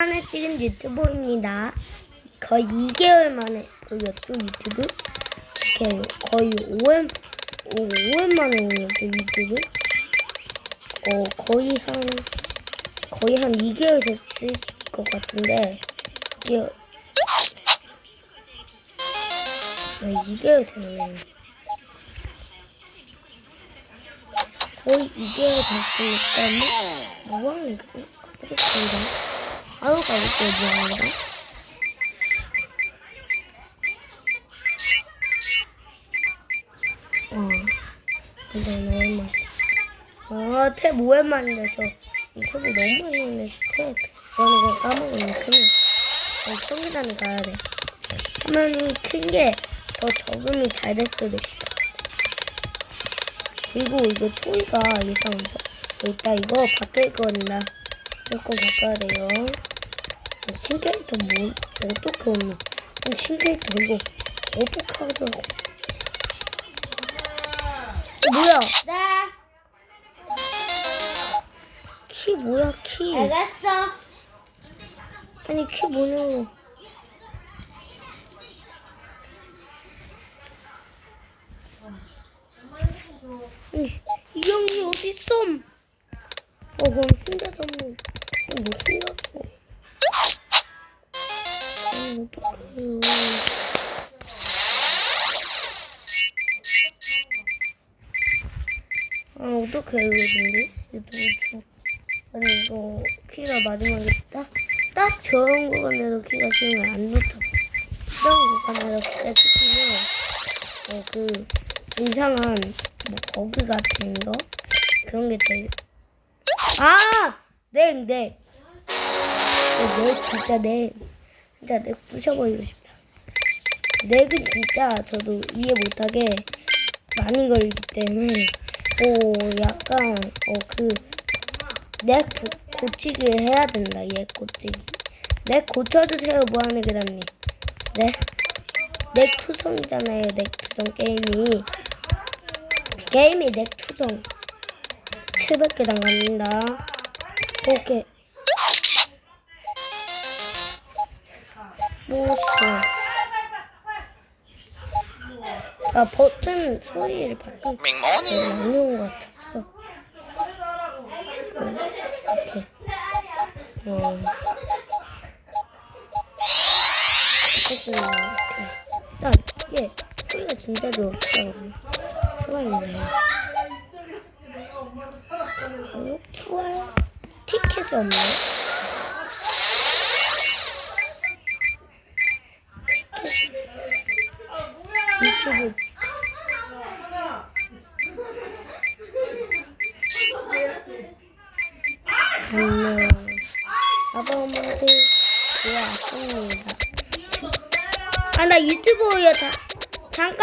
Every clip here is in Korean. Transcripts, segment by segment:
만에 찍은 유튜브입니다. 거의 2개월 만에 올렸죠 유튜브. 이렇게 거의 5월 5월 만에 올렸죠 유튜브. 어 거의 한 거의 한 2개월 됐을 것 같은데 이게 네, 2개월 됐네요. 거의 2개월 됐으니까 뭐 무항이 가보겠습니다. 아유 가볼게요 무항이다. 어, 근데 너무 오랜만이다. 아, 탭 오랜만인데 저 탭이 너무 많이 했네 탭. 저는 이거 까먹었네 큰일. 어, 평기단에 가야 돼. 화면이 큰 게 더 적응이 잘 될 수도 있다. 그리고 이거 소리가 이상하죠? 일단 이거 바뀔 거나 조금 바꿔야 돼요. 어, 신캐릭터 뭐, 어떻게. 어, 신캐릭터 이거 어떻게 하더라고. 어, 뭐야? 네, 키 뭐야, 키? 알겠어. 아니, 키 뭐냐고. 아니, 이 형이 어딨어? 어, 그럼 혼자서 뭐, 어, 뭐 혼자서. 어떡해요. 아, 어떡해요, 근데? 유튜브 중. 아니, 이거, 키가 마지막에 딱, 딱 저런 구간에서 키가 쓰면 안 좋다. 이런 구간에서 키가 쓰면, 어, 그, 이상한, 뭐, 버그 같은 거? 그런 게 제일. 아! 네, 네. 어, 네, 진짜 네. 진짜 네 부셔버리고 싶다. 넥은 진짜 저도 이해 못하게 많이 걸리기 때문에, 오, 약간, 어, 그, 넥 고- 고치기 해야 된다, 얘 고치기. 넥 고쳐주세요, 무한의 계단님. 네? 넥 투성이잖아요, 넥 투성 게임이. 게임이 넥 투성. 700개당 갑니다. 오케이. 모스. 아, 버튼 소리를 바꾼 게온것 같았어. 이렇게. 어. 됐습니다. 일단, 이게 소리가 진짜 좋다고. 좋아했네. 어, 푸알 티켓이 없네.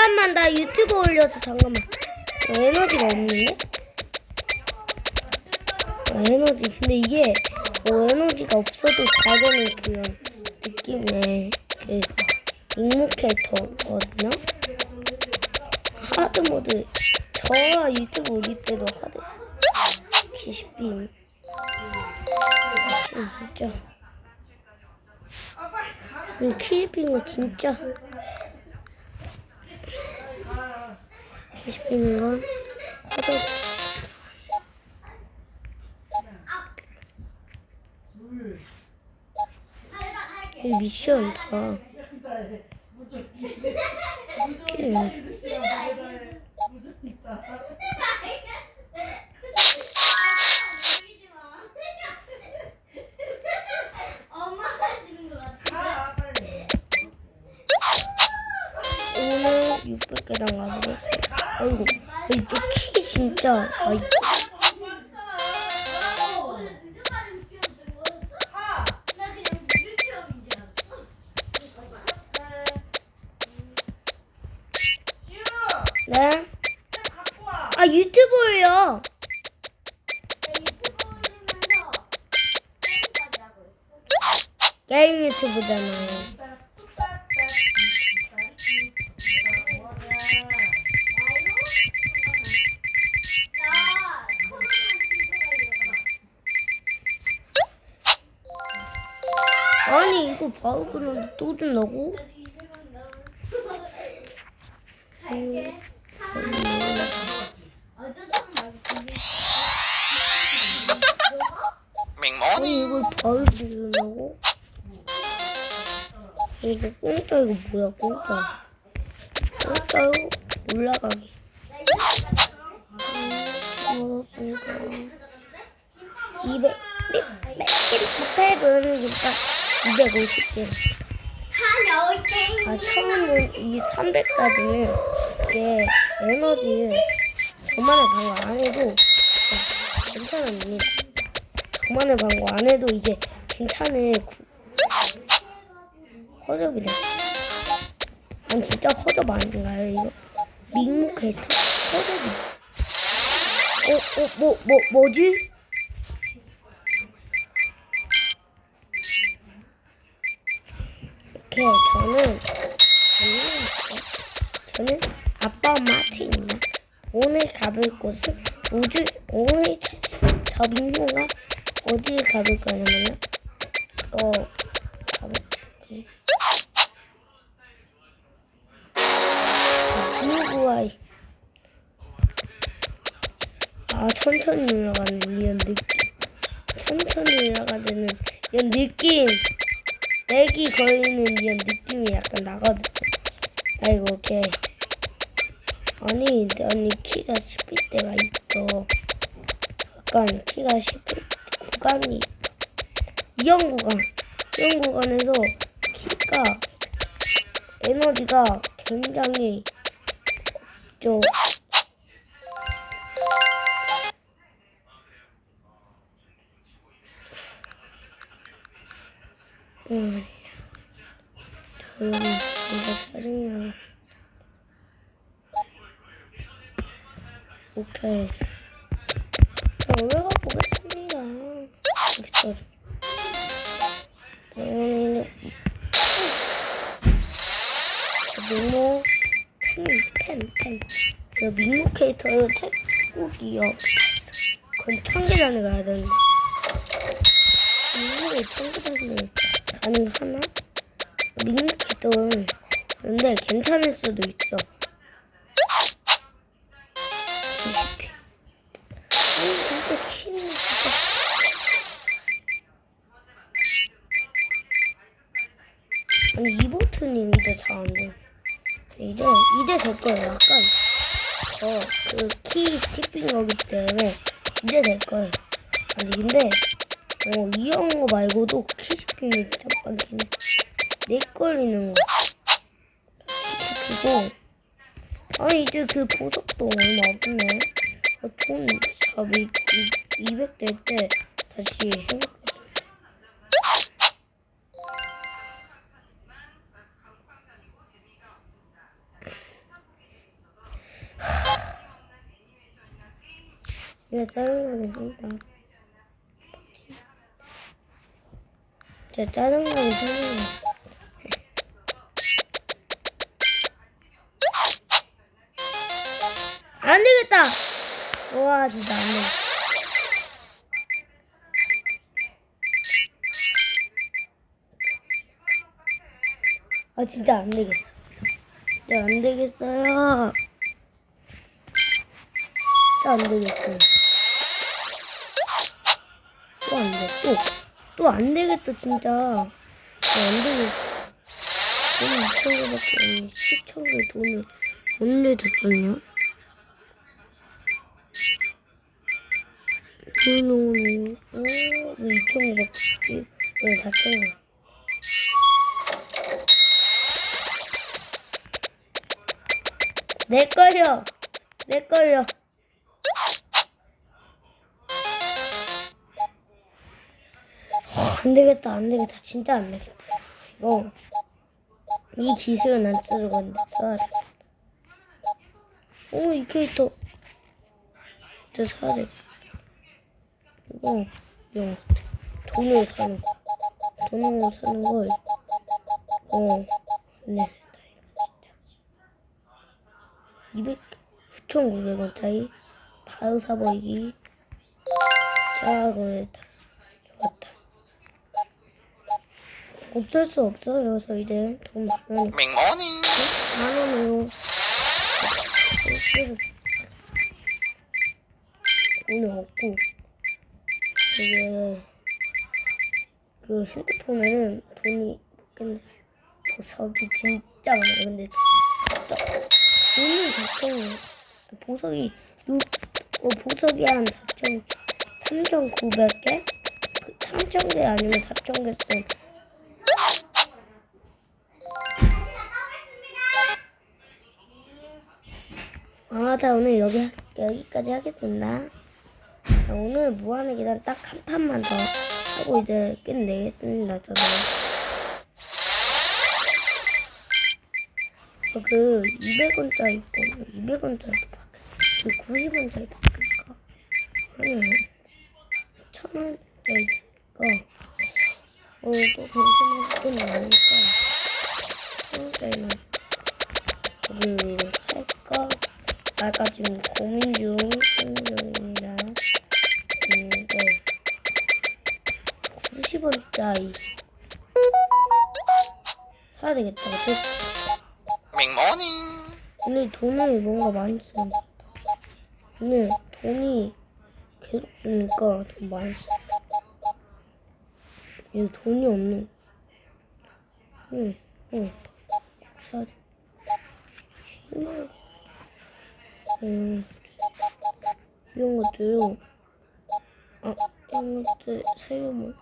잠깐만, 나 유튜브 올려서 잠깐만. 어, 에너지가 없는데? 어, 에너지. 근데 이게 어, 에너지가 없어도 잘 되는 그런 느낌의 그 인물 캐릭터거든요. 하드 모드. 저와 유튜브 올릴 때도 하드. 기시빔. 음, 진짜. 음, 키리핀 거 진짜. 기시빔인 건 하드. 이 미션 것 같아. 오늘 600개당 가보겠어. 아이고, 아이 또키 진짜. 아이. 네? 아, 유튜브요. 게임 유튜브잖아요. 거 바로 그런데 또 준다고? 갈게. 아니 이걸 바로 주려고? 이거 공짜 이거 뭐야 공짜 공짜요? 올라가기 알았으니까 200 100은 일단 250개 하 나 땡. 아 처음은 이 300까지는 이게 에너지 저만의 방어 안 해도 괜찮았니 저만의 방어 안 해도 이게 괜찮은 구... 허접이네 난 진짜 허접 아닌가요 이거 밍목해서 허접이네 어? 어? 뭐? 뭐? 뭐지? 이렇게 저는 저는 아빠 마틴입니다. 오늘 가볼 곳은 우주 오늘 저 민호가 어디에 가볼 거냐면요. 어 가볼 누구와 아 천천히 올라가는 이런 느낌 천천히 올라가는 이런 느낌 렉이 걸리는 이런 느낌이 약간 나거든. 아이고, 오케이. 아니, 아니, 키가 10일 때가 있어. 약간 키가 10일 구간이 이형 구간. 이형 구간에서 키가 에너지가 굉장히 좀 오케이. 자, 올라가 보겠습니다. 이렇게 떠줘. 저는 민모 펜, 펜, 펜. 저 민모 캐릭터의 태국이요. 그건 청계단에 가야 되는데. 민모의 청계단에 가능하나? 밍크도 근데 괜찮을 수도 있어. 될 거예요. 약간 어그키 스티핑 거기 때문에 이제 될 거예요. 아니 근데 어거 말고도 키 많긴 해. 내 걸리는 거. 그리고 아니 이제 그 보석도 얼마 없네. 아, 돈 잡이 200될 때 다시 해볼겠 야, 짜증나게 한다. 진짜 짜증나게 하네. 안 되겠다. 와 진짜 안 돼. 아 진짜 안 되겠어. 진짜 안 되겠어요. 진짜 안 되겠어요. 또 안 돼. 또. 또 안 되겠다 진짜. 안 되겠어. 돈이 2천개밖에 아니 7천개 돈을 언제 줬었냐? 노노노 2천개밖에 없지? 왜 4천개? 내 거요! 내 거요! 안 되겠다, 안 되겠다. 진짜 안 되겠다. 이거, 이 기술은 안 쓰는 건데, 써야 돼. 오, 이 캐릭터. 진짜 사야 돼. 이거, 이거, 돈을 사는 거. 돈을 사는 걸, 어, 네. 200, 9,900원짜리 바로 사버리기. 자, 그랬다. 좋았다. 어쩔 수 없어요. 저 이제 돈 많으니까. 맥모닝 만 원으로 돈이 없고 이게 그 핸드폰에는 돈이 없겠네 보석이 진짜 많아요 근데 돈이 4천 보석이 6 어, 보석이 한 4천 3,900개? 그 3,000개 아니면 4,000개 자 오늘 여기 하- 여기까지 하겠습니다. 자, 오늘 무한의 계단 딱 한 판만 더 하고 이제 끝내겠습니다. 저도 어, 그 200원짜리 있거든요. 200원짜리 바뀌, 그 90원짜리 바뀔까? 아니요. 1000원짜리가 어, 또 당신은 돈 많으니까 1000원짜리만 그 아까 지금 고민 중 중입니다. 음, 네. 90원짜리 사야 되겠다. 맥모닝 오늘 돈을 뭔가 많이 쓰는 것 같다. 오늘 돈이 계속 쓰니까 돈 많이 써. 여기 돈이 없는. 응, 응. 사야 돼. 10만 원. 음, 이런 것도요. 아, 이런 것들 사용을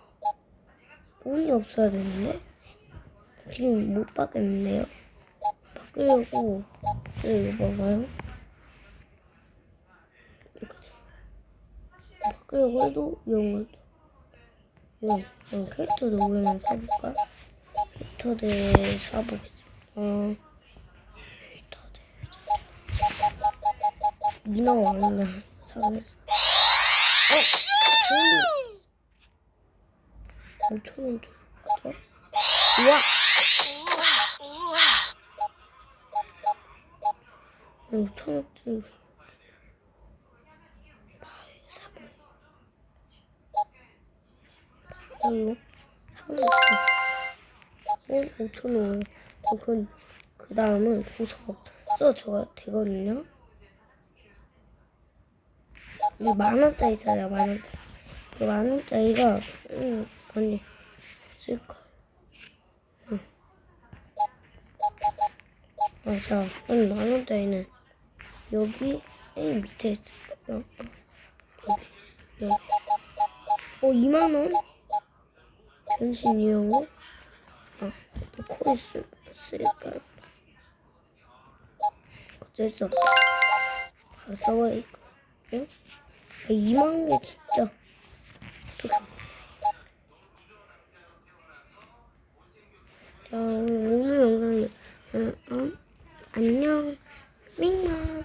돈이 없어야 되는데? 지금 못 받겠는데요? 바꾸려고 네, 이거 봐봐요. 이렇게 돼. 바꾸려고 해도 이런 것도 이런, 이런 캐릭터들 오르면 사볼까? 캐릭터들 사보겠습니다. 어, 캐릭터들 민어 아니면 사겠어. 어, 돈이 5천 원 맞아? 우와. 이거 천 원짜리. 아, 이거 사면 어, 5천 원. 어, 그, 그 다음은 보석 써줘야 되거든요. 이만 원짜리 있어요, 만 원짜리. 그만 원짜리가, 음, 아니, 쓸까? 응. 아, 자, 아니, 만 원짜리는 여기, 맨 밑에 있을까요? 여기, 여기. 어, 2만 원? 변신 이용을? 아, 또 코인 쓸, 쓸까요? 어쩔 수 없다. 다 써야겠고. 응? 이만 개 진짜. 자, 오늘 영상은 음, 음, 안녕. 민망.